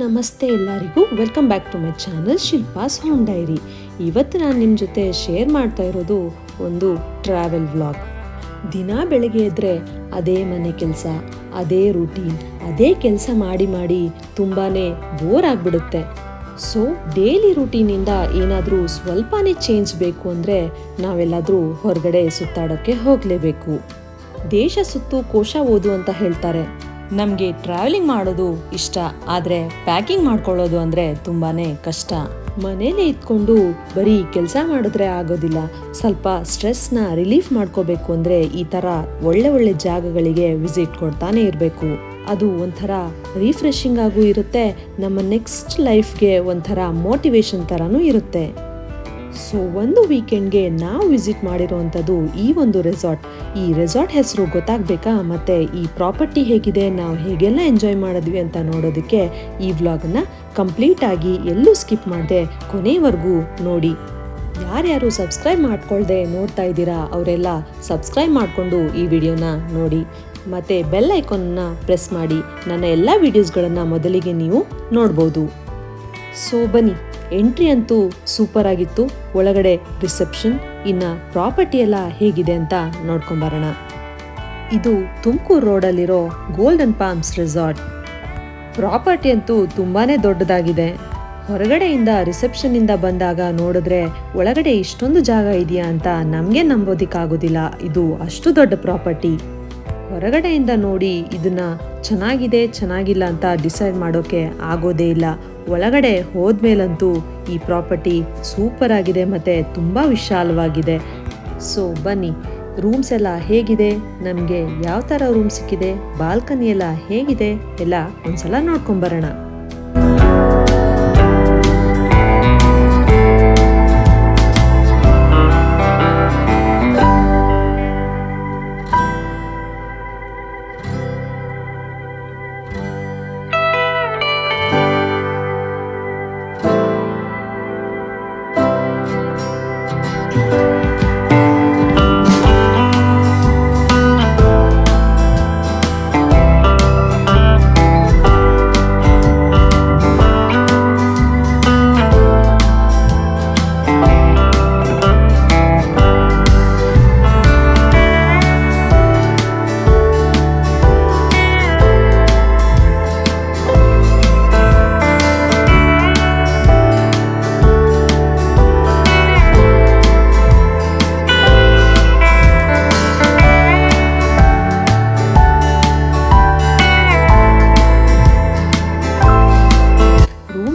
ನಮಸ್ತೆ ಎಲ್ಲರಿಗೂ. Welcome back to my channel Shilpa's home diary ಇವತ್ತು ನಾನು ನಿಮ್ಮ ಜೊತೆ ಶೇರ್ ಮಾಡ್ತಾ ಇರೋದು ಒಂದು ಟ್ರಾವೆಲ್ ವ್ಲಾಗ್ ದಿನ ಬೆಳಗ್ಗೆ ಎದ್ದರೆ ಅದೇ ಮನೆ ಕೆಲಸ, ಅದೇ ರೂಟೀನ್ ಅದೇ ಕೆಲಸ ಮಾಡಿ ಮಾಡಿ ತುಂಬಾ ಬೋರ್ ಆಗಿಬಿಡುತ್ತೆ. ಸೊ ಡೈಲಿ ರೂಟೀನಿಂದ ಏನಾದರೂ ಸ್ವಲ್ಪನೇ ಚೇಂಜ್ ಬೇಕು ಅಂದರೆ ನಾವೆಲ್ಲಾದರೂ ಹೊರಗಡೆ ಸುತ್ತಾಡೋಕ್ಕೆ ಹೋಗಲೇಬೇಕು. ದೇಶ ಸುತ್ತು ಕೋಶ ಓದು ಅಂತ ಹೇಳ್ತಾರೆ. ನಮಗೆ ಟ್ರಾವೆಲಿಂಗ್ ಮಾಡೋದು ಇಷ್ಟ, ಆದರೆ ಪ್ಯಾಕಿಂಗ್ ಮಾಡ್ಕೊಳ್ಳೋದು ಅಂದರೆ ತುಂಬಾ ಕಷ್ಟ. ಮನೇಲೆ ಇದ್ಕೊಂಡು ಬರೀ ಕೆಲಸ ಮಾಡಿದ್ರೆ ಆಗೋದಿಲ್ಲ. ಸ್ವಲ್ಪ ಸ್ಟ್ರೆಸ್ನ ರಿಲೀಫ್ ಮಾಡ್ಕೋಬೇಕು ಅಂದರೆ ಈ ಥರ ಒಳ್ಳೆ ಒಳ್ಳೆ ಜಾಗಗಳಿಗೆ ವಿಸಿಟ್ ಕೊಡ್ತಾನೆ ಇರಬೇಕು. ಅದು ಒಂಥರ ರಿಫ್ರೆಶಿಂಗ್ ಆಗೂ ಇರುತ್ತೆ. ನಮ್ಮ ನೆಕ್ಸ್ಟ್ ಲೈಫ್ಗೆ ಒಂಥರ ಮೋಟಿವೇಶನ್ ಥರನೂ ಇರುತ್ತೆ. ಸೊ ಒಂದು ವೀಕೆಂಡ್ಗೆ ನಾವು ವಿಸಿಟ್ ಮಾಡಿರುವಂಥದ್ದು ಈ ಒಂದು ರೆಸಾರ್ಟ್ ಈ ರೆಸಾರ್ಟ್ ಹೆಸರು ಗೊತ್ತಾಗಬೇಕಾ? ಮತ್ತು ಈ ಪ್ರಾಪರ್ಟಿ ಹೇಗಿದೆ? ನಾವು ಹೇಗೆಲ್ಲ ಎಂಜಾಯ್ ಮಾಡಿದ್ವಿ ಅಂತ ನೋಡೋದಕ್ಕೆ ಈ ವ್ಲಾಗನ್ನು ಕಂಪ್ಲೀಟಾಗಿ ಎಲ್ಲೂ ಸ್ಕಿಪ್ ಮಾಡದೆ ಕೊನೆವರೆಗೂ ನೋಡಿ. ಯಾರ್ಯಾರು ಸಬ್ಸ್ಕ್ರೈಬ್ ಮಾಡ್ಕೊಳ್ದೆ ನೋಡ್ತಾ ಇದ್ದೀರಾ, ಅವರೆಲ್ಲ ಸಬ್ಸ್ಕ್ರೈಬ್ ಮಾಡಿಕೊಂಡು ಈ ವಿಡಿಯೋನ ನೋಡಿ. ಮತ್ತು ಬೆಲ್ ಐಕಾನ್ನ ಪ್ರೆಸ್ ಮಾಡಿ. ನನ್ನ ಎಲ್ಲ ವಿಡಿಯೋಸ್ಗಳನ್ನು ಮೊದಲಿಗೆ ನೀವು ನೋಡ್ಬೋದು. ಸೊ ಬನ್ನಿ. ಎಂಟ್ರಿ ಅಂತೂ ಸೂಪರ್ ಆಗಿತ್ತು. ಒಳಗಡೆ ರಿಸೆಪ್ಷನ್, ಇನ್ನ ಪ್ರಾಪರ್ಟಿ ಎಲ್ಲ ಹೇಗಿದೆ ಅಂತ ನೋಡ್ಕೊಂಬರೋಣ. ಇದು ತುಮಕೂರು ರೋಡಲ್ಲಿರೋ ಗೋಲ್ಡನ್ ಪಾಮ್ಸ್ ರೆಸಾರ್ಟ್. ಪ್ರಾಪರ್ಟಿ ಅಂತೂ ತುಂಬಾನೇ ದೊಡ್ಡದಾಗಿದೆ. ಹೊರಗಡೆಯಿಂದ ರಿಸೆಪ್ಷನ್ನಿಂದ ಬಂದಾಗ ನೋಡಿದ್ರೆ ಒಳಗಡೆ ಇಷ್ಟೊಂದು ಜಾಗ ಇದೆಯಾ ಅಂತ ನಮಗೆ ನಂಬೋದಿಕ್ಕಾಗೋದಿಲ್ಲ. ಇದು ಅಷ್ಟು ದೊಡ್ಡ ಪ್ರಾಪರ್ಟಿ. ಹೊರಗಡೆಯಿಂದ ನೋಡಿ ಇದನ್ನ ಚೆನ್ನಾಗಿದೆ, ಚೆನ್ನಾಗಿಲ್ಲ ಅಂತ ಡಿಸೈಡ್ ಮಾಡೋಕೆ ಆಗೋದೇ ಇಲ್ಲ. ಒಳಗಡೆ ಹೋದ್ಮೇಲಂತೂ ಈ ಪ್ರಾಪರ್ಟಿ ಸೂಪರ್ ಆಗಿದೆ ಮತ್ತು ತುಂಬ ವಿಶಾಲವಾಗಿದೆ. ಸೊ ಬನ್ನಿ, ರೂಮ್ಸ್ ಎಲ್ಲ ಹೇಗಿದೆ? ನಮಗೆ ಯಾವ ಥರ ರೂಮ್ ಸಿಕ್ಕಿದೆ? ಬಾಲ್ಕನಿ ಎಲ್ಲ ಹೇಗಿದೆ? ಎಲ್ಲ ಒಂದ್ಸಲ ನೋಡ್ಕೊಂಬರೋಣ ರೂಮ್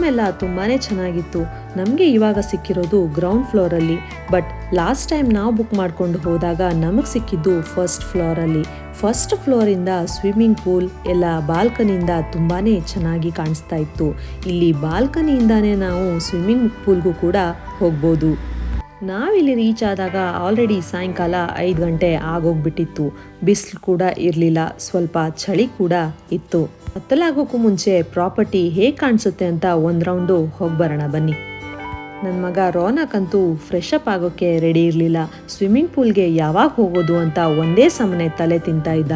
ಎಲ್ಲ ತುಂಬಾ ಚೆನ್ನಾಗಿತ್ತು. ನಮಗೆ ಇವಾಗ ಸಿಕ್ಕಿರೋದು ಗ್ರೌಂಡ್ ಫ್ಲೋರಲ್ಲಿ ಬಟ್ ಲಾಸ್ಟ್ ಟೈಮ್ ನಾವು ಬುಕ್ ಮಾಡಿಕೊಂಡು ಹೋದಾಗ ನಮಗೆ ಸಿಕ್ಕಿದ್ದು ಫಸ್ಟ್ ಫ್ಲೋರಲ್ಲಿ ಫಸ್ಟ್ ಫ್ಲೋರಿಂದ ಸ್ವಿಮ್ಮಿಂಗ್ ಪೂಲ್ ಎಲ್ಲ ಬಾಲ್ಕನಿಯಿಂದ ತುಂಬಾ ಚೆನ್ನಾಗಿ ಕಾಣಿಸ್ತಾ ಇತ್ತು. ಇಲ್ಲಿ ಬಾಲ್ಕನಿಯಿಂದಾನೇ ನಾವು ಸ್ವಿಮ್ಮಿಂಗ್ ಪೂಲ್ಗೂ ಕೂಡ ಹೋಗ್ಬೋದು. ನಾವಿಲ್ಲಿ ರೀಚ್ ಆದಾಗ ಆಲ್ರೆಡಿ ಸಾಯಂಕಾಲ ಐದು ಗಂಟೆ ಆಗೋಗ್ಬಿಟ್ಟಿತ್ತು. ಬಿಸಿಲು ಕೂಡ ಇರಲಿಲ್ಲ. ಸ್ವಲ್ಪ ಚಳಿ ಕೂಡ ಇತ್ತು. ಕತ್ತಲಾಗೋಕ್ಕೂ ಮುಂಚೆ ಪ್ರಾಪರ್ಟಿ ಹೇಗೆ ಕಾಣಿಸುತ್ತೆ ಅಂತ ಒಂದು ರೌಂಡು ಹೋಗಿ ಬರೋಣ ಬನ್ನಿ. ನನ್ನ ಮಗ ರೋನಕ್ ಅಂತೂ ಫ್ರೆಶ್ ಅಪ್ ಆಗೋಕ್ಕೆ ರೆಡಿ ಇರಲಿಲ್ಲ. ಸ್ವಿಮ್ಮಿಂಗ್ ಪೂಲ್ಗೆ ಯಾವಾಗ ಹೋಗೋದು ಅಂತ ಒಂದೇ ಸಮನೆ ತಲೆ ತಿಂತಾ ಇದ್ದ.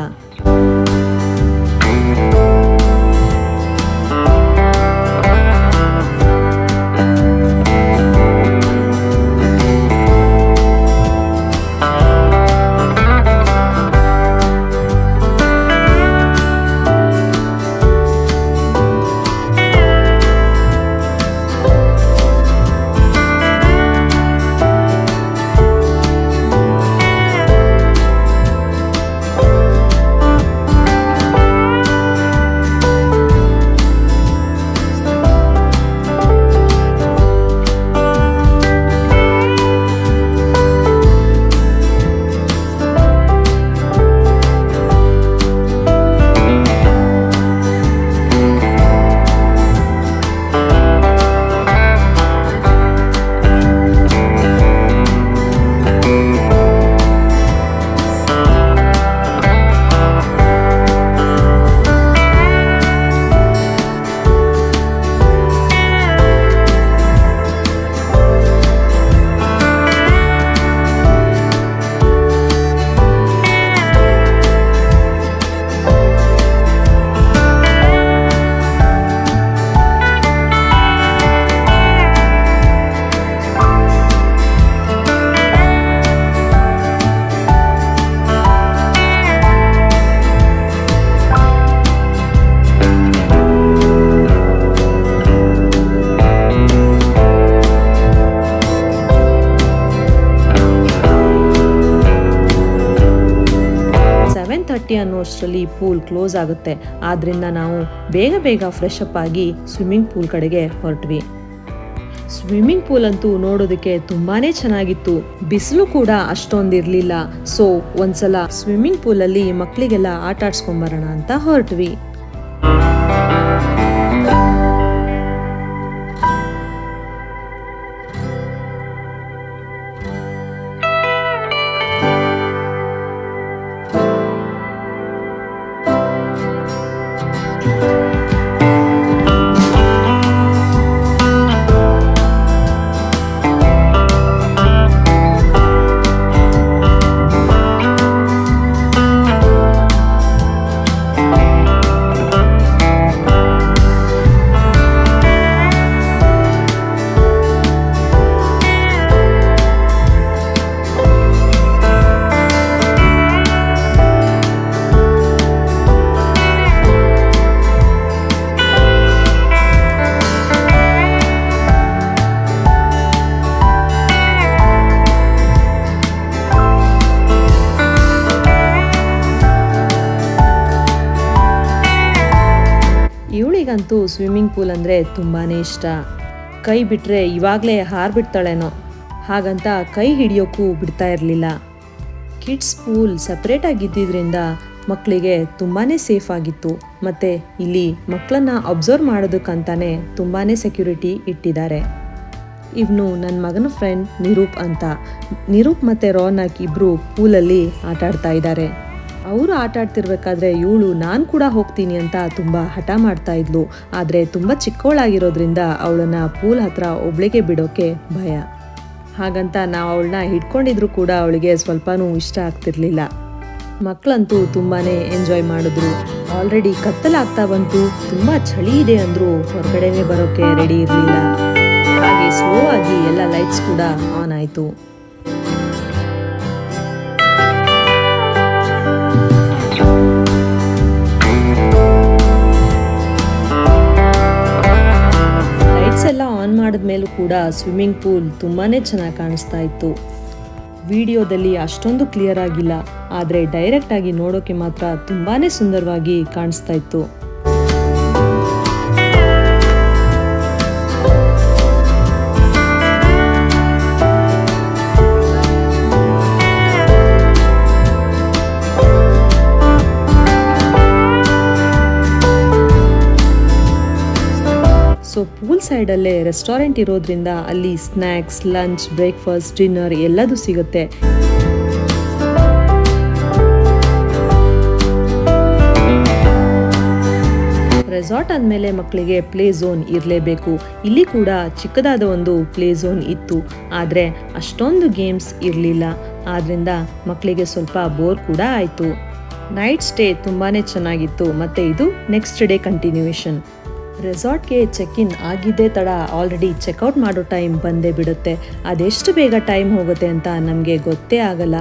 ತರ್ಟಿ ಅನ್ನೋಷ್ಟರಲ್ಲಿ ಪೂಲ್ ಕ್ಲೋಸ್ ಆಗುತ್ತೆ. ಆದ್ದರಿಂದ ನಾವು ಬೇಗ ಬೇಗ ಫ್ರೆಶ್ ಅಪ್ ಆಗಿ ಸ್ವಿಮ್ಮಿಂಗ್ ಪೂಲ್ ಕಡೆಗೆ ಹೊರಟ್ವಿ. ಸ್ವಿಮ್ಮಿಂಗ್ ಪೂಲ್ ಅಂತೂ ನೋಡೋದಕ್ಕೆ ತುಂಬಾನೇ ಚೆನ್ನಾಗಿತ್ತು. ಬಿಸಿಲು ಕೂಡ ಅಷ್ಟೊಂದಿರಲಿಲ್ಲ ಸೊ ಒಂದ್ಸಲ ಸ್ವಿಮ್ಮಿಂಗ್ ಪೂಲಲ್ಲಿ ಮಕ್ಕಳಿಗೆಲ್ಲ ಆಟ ಆಡ್ಸ್ಕೊಂಬರೋಣ ಅಂತ ಹೊರಟ್ವಿ. ಇವಳಿಗಂತೂ ಸ್ವಿಮ್ಮಿಂಗ್ ಪೂಲ್ ಅಂದರೆ ತುಂಬಾ ಇಷ್ಟ. ಕೈ ಬಿಟ್ಟರೆ ಇವಾಗಲೇ ಹಾರ್ಬಿಡ್ತಾಳೇನೋ, ಹಾಗಂತ ಕೈ ಹಿಡಿಯೋಕ್ಕೂ ಬಿಡ್ತಾ ಇರಲಿಲ್ಲ. ಕಿಡ್ಸ್ ಪೂಲ್ ಸಪ್ರೇಟಾಗಿ ಇದ್ದಿದ್ರಿಂದ ಮಕ್ಕಳಿಗೆ ತುಂಬಾ ಸೇಫ್ ಆಗಿತ್ತು. ಮತ್ತು ಇಲ್ಲಿ ಮಕ್ಕಳನ್ನ ಅಬ್ಸರ್ವ್ ಮಾಡೋದಕ್ಕಂತಾನೆ ತುಂಬಾ ಸೆಕ್ಯೂರಿಟಿ ಇಟ್ಟಿದ್ದಾರೆ. ಇವನು ನನ್ನ ಮಗನ ಫ್ರೆಂಡ್ ನಿರೂಪ್ ಅಂತ. ನಿರೂಪ್ ಮತ್ತು ರೋನಕ್ ಇಬ್ಬರು ಪೂಲಲ್ಲಿ ಆಟ ಆಡ್ತಾ ಇದ್ದಾರೆ. ಅವರು ಆಟ ಆಡ್ತಿರ್ಬೇಕಾದ್ರೆ ಇವಳು ನಾನು ಕೂಡ ಹೋಗ್ತೀನಿ ಅಂತ ತುಂಬ ಹಠ ಮಾಡ್ತಾ ಇದ್ಲು. ಆದರೆ ತುಂಬ ಚಿಕ್ಕವಳಾಗಿರೋದ್ರಿಂದ ಅವಳನ್ನ ಪೂಲ್ ಹತ್ರ ಒಬ್ಳಿಗೆ ಬಿಡೋಕೆ ಭಯ. ಹಾಗಂತ ನಾವು ಅವಳನ್ನ ಹಿಡ್ಕೊಂಡಿದ್ರು ಕೂಡ ಅವಳಿಗೆ ಸ್ವಲ್ಪನೂ ಇಷ್ಟ ಆಗ್ತಿರ್ಲಿಲ್ಲ. ಮಕ್ಕಳಂತೂ ತುಂಬಾ ಎಂಜಾಯ್ ಮಾಡಿದ್ರು. ಆಲ್ರೆಡಿ ಕತ್ತಲಾಗ್ತಾ ಬಂತು. ತುಂಬ ಚಳಿ ಇದೆ ಅಂದರೂ ಹೊರಗಡೆನೆ ಬರೋಕೆ ರೆಡಿ ಇರಲಿಲ್ಲ. ಹಾಗೆ ಸ್ಲೋ ಆಗಿ ಎಲ್ಲ ಲೈಟ್ಸ್ ಕೂಡ ಆನ್ ಆಯಿತು. ಎಲ್ಲ ಆನ್ ಮಾಡಿದ್ಮೇಲೂ ಕೂಡ ಸ್ವಿಮ್ಮಿಂಗ್ ಪೂಲ್ ತುಂಬಾನೇ ಚೆನ್ನಾಗಿ ಕಾಣಿಸ್ತಾ ಇತ್ತು. ವಿಡಿಯೋದಲ್ಲಿ ಅಷ್ಟೊಂದು ಕ್ಲಿಯರ್ ಆಗಿಲ್ಲ, ಆದರೆ ಡೈರೆಕ್ಟ್ ಆಗಿ ನೋಡೋಕೆ ಮಾತ್ರ ತುಂಬಾನೇ ಸುಂದರವಾಗಿ ಕಾಣಿಸ್ತಾ ಇತ್ತು. ಸೈಡಲ್ಲೇ ರೆಸ್ಟೋರೆಂಟ್ ಇರೋದ್ರಿಂದ ಅಲ್ಲಿ ಸ್ನ್ಯಾಕ್ಸ್ ಲಂಚ್, ಬ್ರೇಕ್ಫಾಸ್ಟ್, ಡಿನ್ನರ್ ಎಲ್ಲದೂ ಸಿಗುತ್ತೆ. ರೆಸಾರ್ಟ್ ಆದಮೇಲೆ ಮಕ್ಕಳಿಗೆ ಪ್ಲೇ ಝೋನ್ ಇರಲೇಬೇಕು. ಇಲ್ಲಿ ಕೂಡ ಚಿಕ್ಕದಾದ ಒಂದು ಪ್ಲೇ ಝೋನ್ ಇತ್ತು. ಆದರೆ ಅಷ್ಟೊಂದು ಗೇಮ್ಸ್ ಇರಲಿಲ್ಲ. ಆದ್ದರಿಂದ ಮಕ್ಕಳಿಗೆ ಸ್ವಲ್ಪ ಬೋರ್ ಕೂಡ ಆಯಿತು. ನೈಟ್ ಸ್ಟೇ ತುಂಬಾ ಚೆನ್ನಾಗಿತ್ತು. ಮತ್ತು ಇದು ನೆಕ್ಸ್ಟ್ ಡೇ ಕಂಟಿನ್ಯೂಯೇಷನ್. ರೆಸಾರ್ಟ್ಗೆ ಚೆಕ್ ಇನ್ ಆಗಿದೆ ತಡ. ಆಲ್ರೆಡಿ ಚೆಕ್ಔಟ್ ಮಾಡೋ ಟೈಮ್ ಬಂದೇ ಬಿಡುತ್ತೆ. ಅದೆಷ್ಟು ಬೇಗ ಟೈಮ್ ಹೋಗುತ್ತೆ ಅಂತ ನಮಗೆ ಗೊತ್ತೇ ಆಗಲ್ಲ.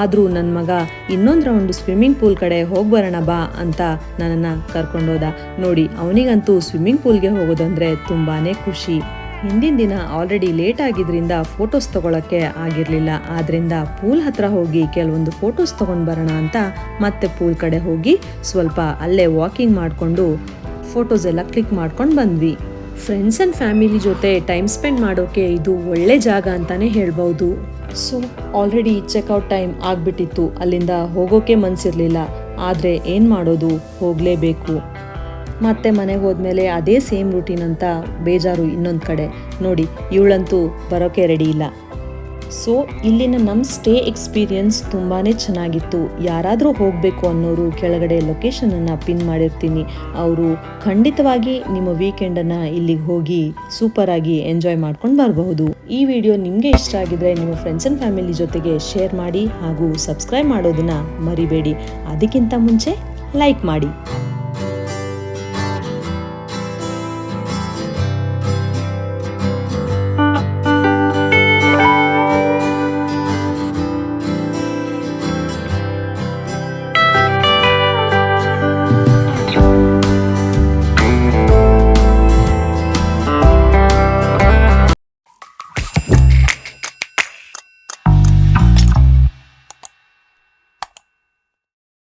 ಆದರೂ ನನ್ನ ಮಗ ಇನ್ನೊಂದು ರೌಂಡ್ ಸ್ವಿಮ್ಮಿಂಗ್ ಪೂಲ್ ಕಡೆ ಹೋಗಿ ಬರೋಣ ಬಾ ಅಂತ ನನ್ನನ್ನು ಕರ್ಕೊಂಡೋದ ನೋಡಿ, ಅವನಿಗಂತೂ ಸ್ವಿಮ್ಮಿಂಗ್ ಪೂಲ್ಗೆ ಹೋಗೋದಂದರೆ ತುಂಬಾ ಖುಷಿ. ಹಿಂದಿನ ದಿನ ಆಲ್ರೆಡಿ ಲೇಟ್ ಆಗಿದ್ರಿಂದ ಫೋಟೋಸ್ ತೊಗೊಳಕ್ಕೆ ಆಗಿರಲಿಲ್ಲ. ಆದ್ರಿಂದ ಪೂಲ್ ಹತ್ರ ಹೋಗಿ ಕೆಲವೊಂದು ಫೋಟೋಸ್ ತಗೊಂಡು ಬರೋಣ ಅಂತ ಮತ್ತೆ ಪೂಲ್ ಕಡೆ ಹೋಗಿ ಸ್ವಲ್ಪ ಅಲ್ಲೇ ವಾಕಿಂಗ್ ಮಾಡಿಕೊಂಡು ಫೋಟೋಸ್ ಎಲ್ಲ ಕ್ಲಿಕ್ ಮಾಡ್ಕೊಂಡು ಬಂದ್ವಿ. ಫ್ರೆಂಡ್ಸ್ ಆ್ಯಂಡ್ ಫ್ಯಾಮಿಲಿ ಜೊತೆ ಟೈಮ್ ಸ್ಪೆಂಡ್ ಮಾಡೋಕ್ಕೆ ಇದು ಒಳ್ಳೆ ಜಾಗ ಅಂತಾನೆ ಹೇಳ್ಬೋದು. ಸೊ ಆಲ್ರೆಡಿ ಚೆಕ್ಔಟ್ ಟೈಮ್ ಆಗಿಬಿಟ್ಟಿತ್ತು. ಅಲ್ಲಿಂದ ಹೋಗೋಕೆ ಮನಸ್ಸಿರಲಿಲ್ಲ ಆದರೆ ಏನು ಮಾಡೋದು? ಹೋಗಲೇಬೇಕು. ಮತ್ತೆ ಮನೆಗೆ ಹೋದ್ಮೇಲೆ ಅದೇ ಸೇಮ್ ರೂಟೀನ್ ಅಂತ ಬೇಜಾರು ಇನ್ನೊಂದು ಕಡೆ. ನೋಡಿ, ಇವಳಂತೂ ಬರೋಕೆ ರೆಡಿ ಇಲ್ಲ. ಸೊ, ಇಲ್ಲಿನ ನಮ್ಮ ಸ್ಟೇ ಎಕ್ಸ್ಪೀರಿಯನ್ಸ್ ತುಂಬಾ ಚೆನ್ನಾಗಿತ್ತು. ಯಾರಾದರೂ ಹೋಗಬೇಕು ಅನ್ನೋರು ಕೆಳಗಡೆ ಲೊಕೇಶನನ್ನು ಪಿನ್ ಮಾಡಿರ್ತೀನಿ. ಅವರು ಖಂಡಿತವಾಗಿ ನಿಮ್ಮ ವೀಕೆಂಡನ್ನು ಇಲ್ಲಿಗೆ ಹೋಗಿ ಸೂಪರಾಗಿ ಎಂಜಾಯ್ ಮಾಡ್ಕೊಂಡು ಬರಬಹುದು. ಈ ವಿಡಿಯೋ ನಿಮಗೆ ಇಷ್ಟ ಆಗಿದ್ರೆ ನಿಮ್ಮ ಫ್ರೆಂಡ್ಸ್ ಆ್ಯಂಡ್ ಫ್ಯಾಮಿಲಿ ಜೊತೆಗೆ ಶೇರ್ ಮಾಡಿ ಹಾಗೂ ಸಬ್ಸ್ಕ್ರೈಬ್ ಮಾಡೋದನ್ನು ಮರಿಬೇಡಿ. ಅದಕ್ಕಿಂತ ಮುಂಚೆ ಲೈಕ್ ಮಾಡಿ.